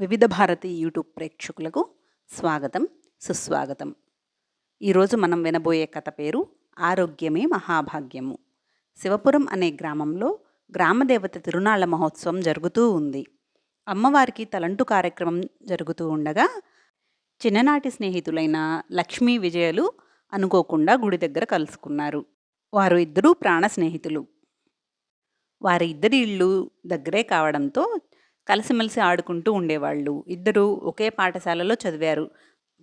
వివిధ భారతి యూట్యూబ్ ప్రేక్షకులకు స్వాగతం సుస్వాగతం. ఈరోజు మనం వినబోయే కథ పేరు ఆరోగ్యమే మహాభాగ్యము. శివపురం అనే గ్రామంలో గ్రామదేవత తిరునాళ్ళ మహోత్సవం జరుగుతూ ఉంది. అమ్మవారికి తలంటు కార్యక్రమం జరుగుతూ ఉండగా చిన్ననాటి స్నేహితులైన లక్ష్మీ విజయలు అనుకోకుండా గుడి దగ్గర కలుసుకున్నారు. వారు ఇద్దరూ ప్రాణ స్నేహితులు. వారి ఇద్దరి ఇళ్ళు దగ్గరే కావడంతో కలిసిమెలిసి ఆడుకుంటూ ఉండేవాళ్ళు. ఇద్దరూ ఒకే పాఠశాలలో చదివారు.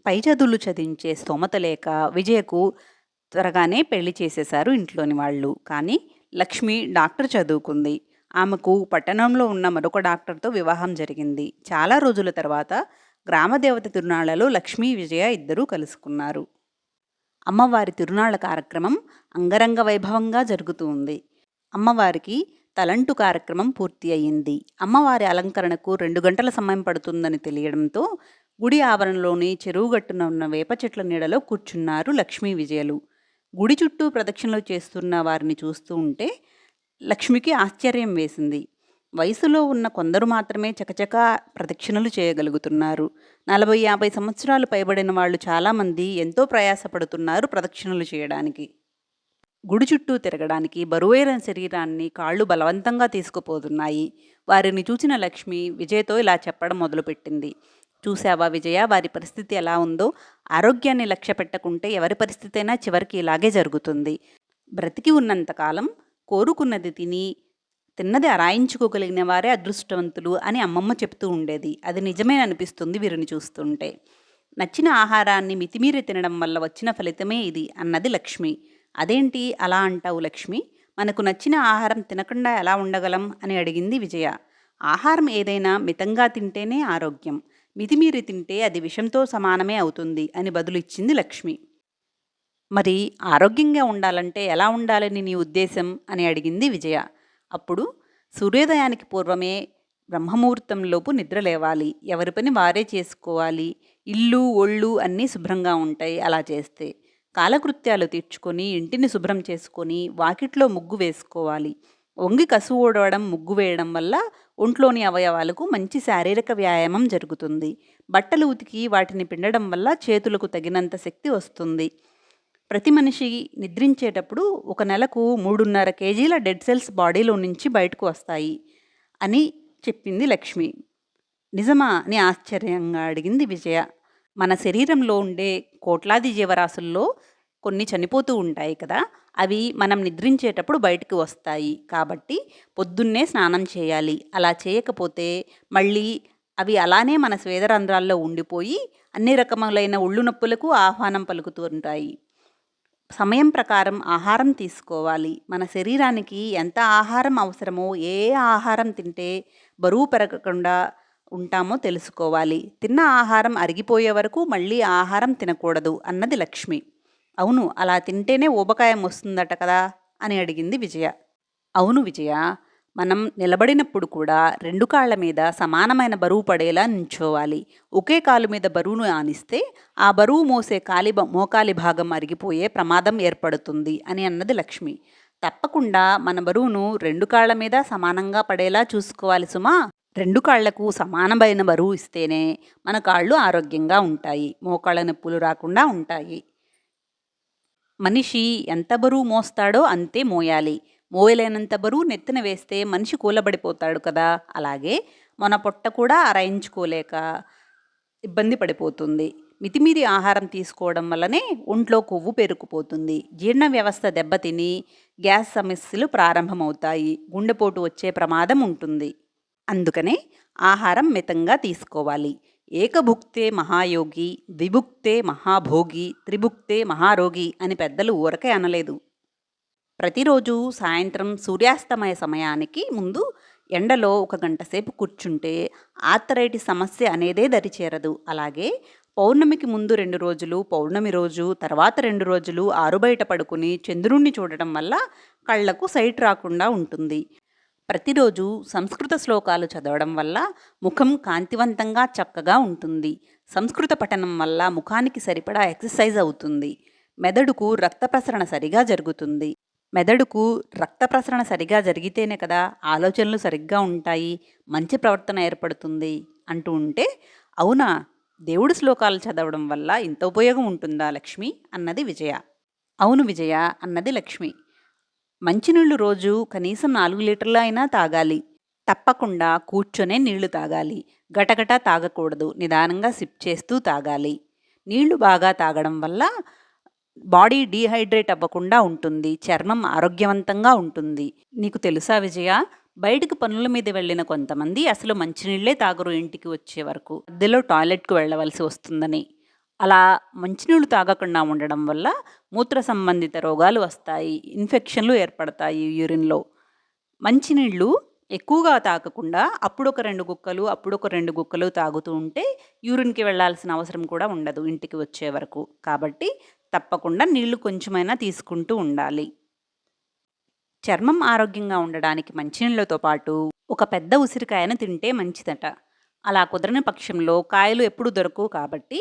పై చదువులు చదివించే స్తోమత లేక విజయకు త్వరగానే పెళ్ళి చేసేశారు ఇంట్లోని వాళ్ళు. కానీ లక్ష్మి డాక్టర్ చదువుకుంది. ఆమెకు పట్టణంలో ఉన్న మరొక డాక్టర్తో వివాహం జరిగింది. చాలా రోజుల తర్వాత గ్రామదేవత తిరునాళ్ళలో లక్ష్మీ విజయ ఇద్దరూ కలుసుకున్నారు. అమ్మవారి తిరునాళ్ళ కార్యక్రమం అంగరంగ వైభవంగా జరుగుతూ ఉంది. అమ్మవారికి తలంటు కార్యక్రమం పూర్తి అయ్యింది. అమ్మవారి అలంకరణకు రెండు గంటల సమయం పడుతుందని తెలియడంతో గుడి ఆవరణలోని చెరువుగట్టున ఉన్న వేప చెట్ల నీడలో కూర్చున్నారు లక్ష్మీ విజయలు. గుడి చుట్టూ ప్రదక్షిణలు చేస్తున్న వారిని చూస్తూ ఉంటే లక్ష్మికి ఆశ్చర్యం వేసింది. వయసులో ఉన్న కొందరు మాత్రమే చకచకా ప్రదక్షిణలు చేయగలుగుతున్నారు. నలభై యాభై సంవత్సరాలు పైబడిన వాళ్ళు చాలామంది ఎంతో ప్రయాసపడుతున్నారు ప్రదక్షిణలు చేయడానికి. గుడి చుట్టూ తిరగడానికి బరువైన శరీరాన్ని కాళ్ళు బలవంతంగా తీసుకుపోతున్నాయి. వారిని చూసిన లక్ష్మి విజయ్తో ఇలా చెప్పడం మొదలుపెట్టింది. చూసావా విజయ వారి పరిస్థితి ఎలా ఉందో? ఆరోగ్యాన్ని లక్ష్య పెట్టకుంటే ఎవరి పరిస్థితి అయినా చివరికి ఇలాగే జరుగుతుంది. బ్రతికి ఉన్నంతకాలం కోరుకున్నది తిని తిన్నది అరాయించుకోగలిగిన వారే అదృష్టవంతులు అని అమ్మమ్మ చెప్తూ ఉండేది. అది నిజమే అనిపిస్తుంది వీరిని చూస్తుంటే. నచ్చిన ఆహారాన్ని మితిమీరి తినడం వల్ల వచ్చిన ఫలితమే ఇది అన్నది లక్ష్మి. అదేంటి అలా అంటావు లక్ష్మి? మనకు నచ్చిన ఆహారం తినకుండా ఎలా ఉండగలం? అని అడిగింది విజయ. ఆహారం ఏదైనా మితంగా తింటేనే ఆరోగ్యం. మితిమీరి తింటే అది విషంతో సమానమే అవుతుంది అని బదులిచ్చింది లక్ష్మి. మరి ఆరోగ్యంగా ఉండాలంటే ఎలా ఉండాలని నీ ఉద్దేశం? అని అడిగింది విజయ. అప్పుడు సూర్యోదయానికి పూర్వమే బ్రహ్మముహూర్తంలోపు నిద్ర లేవాలి. ఎవరి పని వారే చేసుకోవాలి. ఇల్లు ఒళ్ళు అన్నీ శుభ్రంగా ఉంటాయి అలా చేస్తే. కాలకృత్యాలు తీర్చుకొని ఇంటిని శుభ్రం చేసుకొని వాకిట్లో ముగ్గు వేసుకోవాలి. వంగి కసు ఓడవడం ముగ్గు వేయడం వల్ల ఒంట్లోని అవయవాలకు మంచి శారీరక వ్యాయామం జరుగుతుంది. బట్టలు ఉతికి వాటిని పిండడం వల్ల చేతులకు తగినంత శక్తి వస్తుంది. ప్రతి మనిషి నిద్రించేటప్పుడు ఒక నెలకు మూడున్నర కేజీల డెడ్ సెల్స్ బాడీలో నుంచి బయటకు వస్తాయి అని చెప్పింది లక్ష్మి. నిజమా అని ఆశ్చర్యంగా అడిగింది విజయ. మన శరీరంలో ఉండే కోట్లాది జీవరాశుల్లో కొన్ని చనిపోతూ ఉంటాయి కదా అవి మనం నిద్రించేటప్పుడు బయటకు వస్తాయి. కాబట్టి పొద్దున్నే స్నానం చేయాలి. అలా చేయకపోతే మళ్ళీ అవి అలానే మన స్వేదరంధ్రాల్లో ఉండిపోయి అన్ని రకములైన ఒళ్ళు నొప్పులకు ఆహ్వానం పలుకుతూ ఉంటాయి సమయం ప్రకారం ఆహారం తీసుకోవాలి. మన శరీరానికి ఎంత ఆహారం అవసరమో ఏ ఆహారం తింటే బరువు పెరగకుండా ఉంటామో తెలుసుకోవాలి. తిన్న ఆహారం అరిగిపోయే వరకు మళ్ళీ ఆహారం తినకూడదు అన్నది లక్ష్మి. అవును అలా తింటేనే ఊబకాయం వస్తుందట కదా అని అడిగింది విజయ. అవును విజయ మనం నిలబడినప్పుడు కూడా రెండు కాళ్ళ మీద సమానమైన బరువు పడేలా నించోవాలి. ఒకే కాలు మీద బరువును ఆనిస్తే ఆ బరువు మోసే కాలి మోకాలి భాగం అరిగిపోయే ప్రమాదం ఏర్పడుతుంది అని అన్నది లక్ష్మి. తప్పకుండా మన బరువును రెండు కాళ్ళ మీద సమానంగా పడేలా చూసుకోవాలి సుమా. రెండు కాళ్ళకు సమానమైన బరువు ఇస్తేనే మన కాళ్ళు ఆరోగ్యంగా ఉంటాయి. మోకాళ్ళ నొప్పులు రాకుండా ఉంటాయి. మనిషి ఎంత బరువు మోస్తాడో అంతే మోయాలి. మోయలేనంత బరువు నెత్తిన వేస్తే మనిషి కూలబడిపోతాడు కదా. అలాగే మన పొట్ట కూడా అరాయించుకోలేక ఇబ్బంది పడిపోతుంది. మితిమీరి ఆహారం తీసుకోవడం వల్లనే ఒంట్లో కొవ్వు పెరుకుపోతుంది జీర్ణ వ్యవస్థ దెబ్బతిని గ్యాస్ సమస్యలు ప్రారంభమవుతాయి. గుండెపోటు వచ్చే ప్రమాదం ఉంటుంది. అందుకనే ఆహారం మితంగా తీసుకోవాలి. ఏకభుక్తే మహాయోగి ద్విభుక్తే మహాభోగి త్రిభుక్తే మహారోగి అని పెద్దలు ఊరకే అనలేదు. ప్రతిరోజు సాయంత్రం సూర్యాస్తమయ సమయానికి ముందు ఎండలో ఒక గంట సేపు కూర్చుంటే ఆత్తరైటి సమస్య అనేదే దరిచేరదు. అలాగే పౌర్ణమికి ముందు రెండు రోజులు పౌర్ణమి రోజు తర్వాత రెండు రోజులు ఆరుబయట పడుకుని చంద్రుణ్ణి చూడటం వల్ల కళ్ళకు సైట్ రాకుండా ఉంటుంది. ప్రతిరోజు సంస్కృత శ్లోకాలు చదవడం వల్ల ముఖం కాంతివంతంగా చక్కగా ఉంటుంది. సంస్కృత పఠనం వల్ల ముఖానికి సరిపడా ఎక్సర్సైజ్ అవుతుంది. మెదడుకు రక్త ప్రసరణ సరిగా జరుగుతుంది. మెదడుకు రక్త ప్రసరణ సరిగా జరిగితేనే కదా ఆలోచనలు సరిగ్గా ఉంటాయి మంచి ప్రవర్తన ఏర్పడుతుంది అంటూ ఉంటే అవునా? దేవుడి శ్లోకాలు చదవడం వల్ల ఇంత ఉపయోగం ఉంటుందా లక్ష్మి? అన్నది విజయ. అవును విజయ అన్నది లక్ష్మి. మంచినీళ్ళు రోజు కనీసం నాలుగు లీటర్లు అయినా తాగాలి. తప్పకుండా కూర్చొనే నీళ్ళు తాగాలి. గటగట తాగకూడదు. నిదానంగా సిప్ చేస్తూ తాగాలి. నీళ్ళు బాగా తాగడం వల్ల బాడీ డీహైడ్రేట్ అవ్వకుండా ఉంటుంది. చర్మం ఆరోగ్యవంతంగా ఉంటుంది. నీకు తెలుసా విజయ? బయటకు పనుల మీద వెళ్ళిన కొంతమంది అసలు మంచినీళ్ళే తాగరు ఇంటికి వచ్చే వరకు. మధ్యలో టాయిలెట్కు వెళ్ళవలసి వస్తుందని. అలా మంచినీళ్ళు తాగకుండా ఉండడం వల్ల మూత్ర సంబంధిత రోగాలు వస్తాయి ఇన్ఫెక్షన్లు ఏర్పడతాయి యూరిన్లో. మంచినీళ్ళు ఎక్కువగా తాగకుండా అప్పుడొక రెండు గుక్కలు అప్పుడొక రెండు గుక్కలు తాగుతూ ఉంటే యూరిన్కి వెళ్ళాల్సిన అవసరం కూడా ఉండదు ఇంటికి వచ్చే వరకు. కాబట్టి తప్పకుండా నీళ్ళు కొంచెమైనా తీసుకుంటూ ఉండాలి. చర్మం ఆరోగ్యంగా ఉండడానికి మంచినీళ్ళతో పాటు ఒక పెద్ద ఉసిరికాయను తింటే మంచిదట. అలా కుదరని పక్షంలో కాయలు ఎప్పుడు దొరకవు కాబట్టి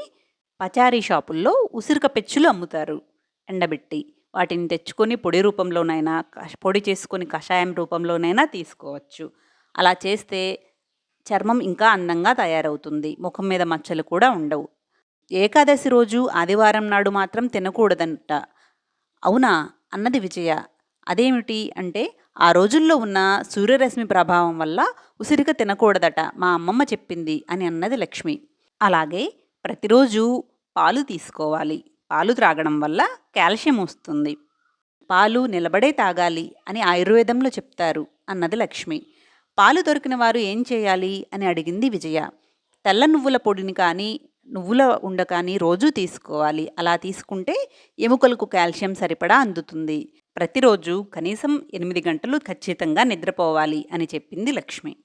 పచారీ షాపుల్లో ఉసిరిక పెచ్చులు అమ్ముతారు. ఎండబెట్టి వాటిని తెచ్చుకొని పొడి రూపంలోనైనా పొడి చేసుకొని కషాయం రూపంలోనైనా తీసుకోవచ్చు. అలా చేస్తే చర్మం ఇంకా అందంగా తయారవుతుంది. ముఖం మీద మచ్చలు కూడా ఉండవు. ఏకాదశి రోజు ఆదివారం నాడు మాత్రం తినకూడదంట. అవునా? అన్నది విజయ. అదేమిటి అంటే ఆ రోజుల్లో ఉన్న సూర్యరశ్మి ప్రభావం వల్ల ఉసిరిక తినకూడదట మా అమ్మమ్మ చెప్పింది అని అన్నది లక్ష్మి. అలాగే ప్రతిరోజు పాలు తీసుకోవాలి. పాలు త్రాగడం వల్ల కాల్షియం వస్తుంది. పాలు నిలబడే తాగాలి అని ఆయుర్వేదంలో చెప్తారు అన్నది లక్ష్మి. పాలు దొరికిన వారు ఏం చేయాలి అని అడిగింది విజయ. తెల్ల నువ్వుల పొడిని కానీ నువ్వుల ఉండ కానీ రోజూ తీసుకోవాలి. అలా తీసుకుంటే ఎముకలకు కాల్షియం సరిపడా అందుతుంది. ప్రతిరోజు కనీసం ఎనిమిది గంటలు ఖచ్చితంగా నిద్రపోవాలి అని చెప్పింది లక్ష్మి.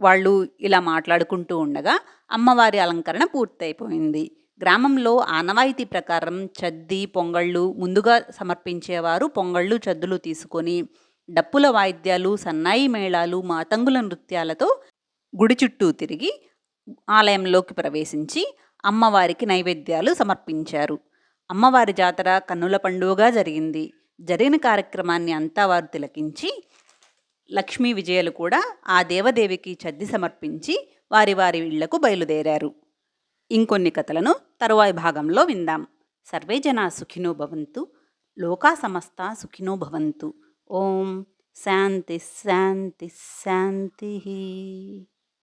వాళ్ళు ఇలా మాట్లాడుకుంటూ ఉండగా అమ్మవారి అలంకరణ పూర్తయిపోయింది. గ్రామంలో ఆనవాయితీ ప్రకారం చద్ది పొంగళ్ళు ముందుగా సమర్పించేవారు పొంగళ్ళు చద్దులు తీసుకొని డప్పుల వాయిద్యాలు సన్నాయి మేళాలు మాతంగుల నృత్యాలతో గుడి చుట్టూ తిరిగి ఆలయంలోకి ప్రవేశించి అమ్మవారికి నైవేద్యాలు సమర్పించారు. అమ్మవారి జాతర కన్నుల పండుగగా జరిగింది. జరిగిన కార్యక్రమాన్ని అంతా వారు తిలకించి లక్ష్మీ విజయలు కూడా ఆ దేవదేవికి చద్ది సమర్పించి వారి వారి ఇళ్ళకు బయలుదేరారు. ఇంకొన్ని కథలను తరువాయి భాగంలో విందాం. సర్వే జనా సుఖినో భవంతు లోకా సమస్త సుఖినో భవంతు. ఓం శాంతి శాంతి శాంతి.